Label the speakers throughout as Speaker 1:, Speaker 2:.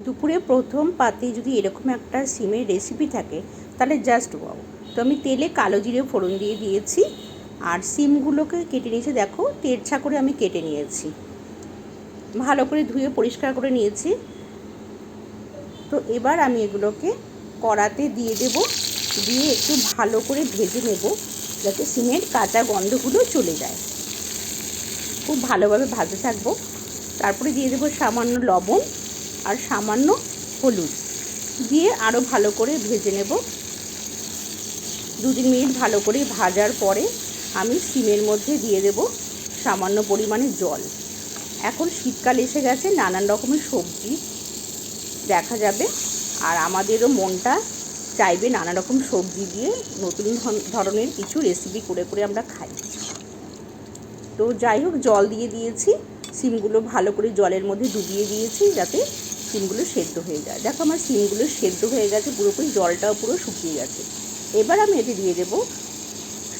Speaker 1: দুপুরে প্রথম পাতে যদি এরকম একটা সিমের রেসিপি থাকে, তাহলে জাস্ট ওয়াও তো আমি তেলে কালো জিরে ফোড়ন দিয়ে দিয়েছি, আর সিমগুলোকে কেটে নিয়েছি, দেখো, তেরছা করে আমি কেটে নিয়েছি। ভালো করে ধুয়ে পরিষ্কার করে নিয়েছি। তো এবার আমি এগুলোকে কড়াতে দিয়ে দেব, দিয়ে একটু ভালো করে ভেজে নেব, যাতে সিমের কাঁচা গন্ধগুলো চলে যায়। খুব ভালোভাবে ভাজতে থাকব। তারপরে দিয়ে দেবো সামান্য লবণ। আর সামান্য হলুদ। দিয়ে আরও ভালো করে ভেজে নেব। দু তিন মিনিট ভালো করে ভাজার পরে আমি সিমের মধ্যে দিয়ে দেব সামান্য পরিমাণে জল। এখন শীতকাল এসে গেছে, নানান রকমের সবজি দেখা যাবে। আর আমাদেরও মনটা চাইবে নানা রকম সবজি দিয়ে নতুন ধরনের কিছু রেসিপি করে করে আমরা খাই। তো যাই হোক, জল দিয়ে দিয়েছি। সিমগুলো ভালো করে জলের মধ্যে ডুবিয়ে দিয়েছি যাতে সিমগুলো সেদ্ধ হয়ে যায়। দেখো আমার সিমগুলো সেদ্ধ হয়ে গেছে, পুরোপুরি জলটাও পুরো শুকিয়ে গেছে। এবার আমি এতে দিয়ে দেবো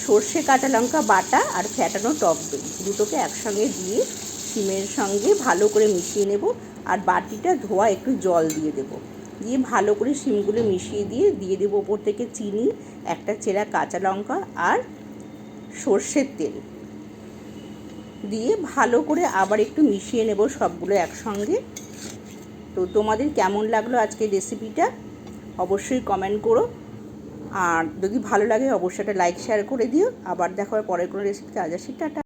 Speaker 1: সর্ষে, কাঁচা লঙ্কা বাটা আর ফ্যাটানো টক দই। দুটোকে একসঙ্গে দিয়ে সিমের সঙ্গে ভালো করে মিশিয়ে নেব আর বাটিটা ধোয়া একটু জল দিয়ে দেবো। দিয়ে ভালো করে সিমগুলো মিশিয়ে দিয়ে দিয়ে দেবো ওপর থেকে চিনি, একটা চেরা কাঁচা লঙ্কা আর সর্ষের তেল। দিয়ে ভালো করে আবার একটু মিশিয়ে নেব সবগুলো একসঙ্গে। তো তোমাদের কেমন লাগল আজকে রেসিপিটা অবশ্যই কমেন্ট করো। আর যদি ভালো লাগে, অবশ্যই একটা লাইক শেয়ার করে দিও। আবার দেখো পরের কোনো রেসিপিতে আজ আসি, টাটা।